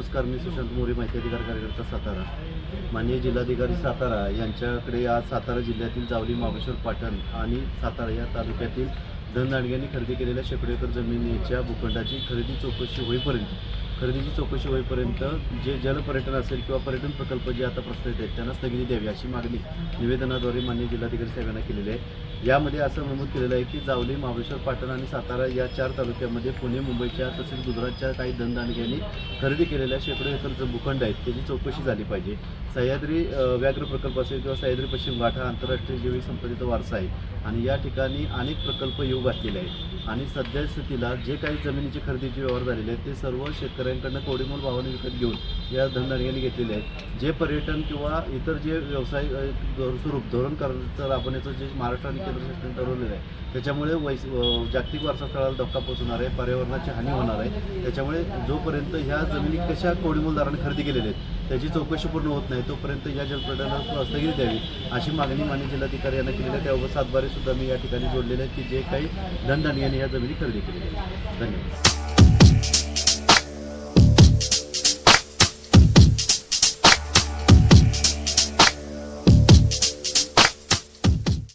नमस्कार मी सुशांत मोरे माहिती अधिकार कार्यकर्ता सातारा. माननीय जिल्हाधिकारी सातारा यांच्याकडे आज सातारा जिल्ह्यातील जावली माबेश्वर पाटण आणि सातारा या तालुक्यातील धनदांडग्यांनी खरेदी केलेल्या शेकडो एकर जमिनीच्या भूखंडाची खरेदी चौकशी होईपर्यंत खरेदीची चौकशी होईपर्यंत जे जलपर्यटन असेल किंवा पर्यटन प्रकल्प जे आता प्रस्तावित आहेत त्यांना स्थगिती द्यावी अशी मागणी निवेदनाद्वारे माननीय जिल्हाधिकारी साहेबांना केलेली आहे. यामध्ये असं नमूद केलेलं आहे की जावली महाबळेश्वर पाटण आणि सातारा या चार तालुक्यामध्ये पुणे मुंबईच्या तसेच गुजरातच्या काही धनदांडग्यांनी खरेदी केलेल्या शेकडो एकरचं भूखंड आहेत. त्याची चौकशी झाली पाहिजे. सह्याद्री व्याघ्र प्रकल्प असेल किंवा सह्याद्री पश्चिम घाट हा आंतरराष्ट्रीय जैविक संपत्तीचा वारसा आहे. आणि या ठिकाणी अनेक प्रकल्प येऊ घातलेले आहेत. आणि सध्या स्थितीला जे काही जमिनीची खरेदीचे व्यवहार झालेले आहेत ते सर्व शेतकऱ्यांकडनं कोडीमोल भावाने विकत घेऊन या धनदांडग्यांनी घेतलेले आहेत. जे पर्यटन किंवा इतर जे व्यवसाय स्वरूप धोरण करण्याचं राबवण्याचं जे महाराष्ट्र आणि केंद्र शासनाने ठरवलेलं आहे. त्याच्यामुळे वैस जागतिक वारसा स्थळाला धक्का पोहोचणार आहे पर्यावरणाची हानी होणार आहे. त्याच्यामुळे जोपर्यंत ह्या जमिनी कशा कोडीमोलदारांनी खरेदी केलेल्या आहेत त्याची चौकशी पूर्ण होत नाही तोपर्यंत या जलपर्यटनाला स्थगिती द्यावी. अशी मागणी मान्य जिल्हाधिकारी यांना केलेली आहे. त्याबाबत सातबारे सुद्धा मी या ठिकाणी जोडलेले आहेत की जे काही धनधान्याने या जमिनी खरेदी केलेल्या आहेत. धन्यवाद.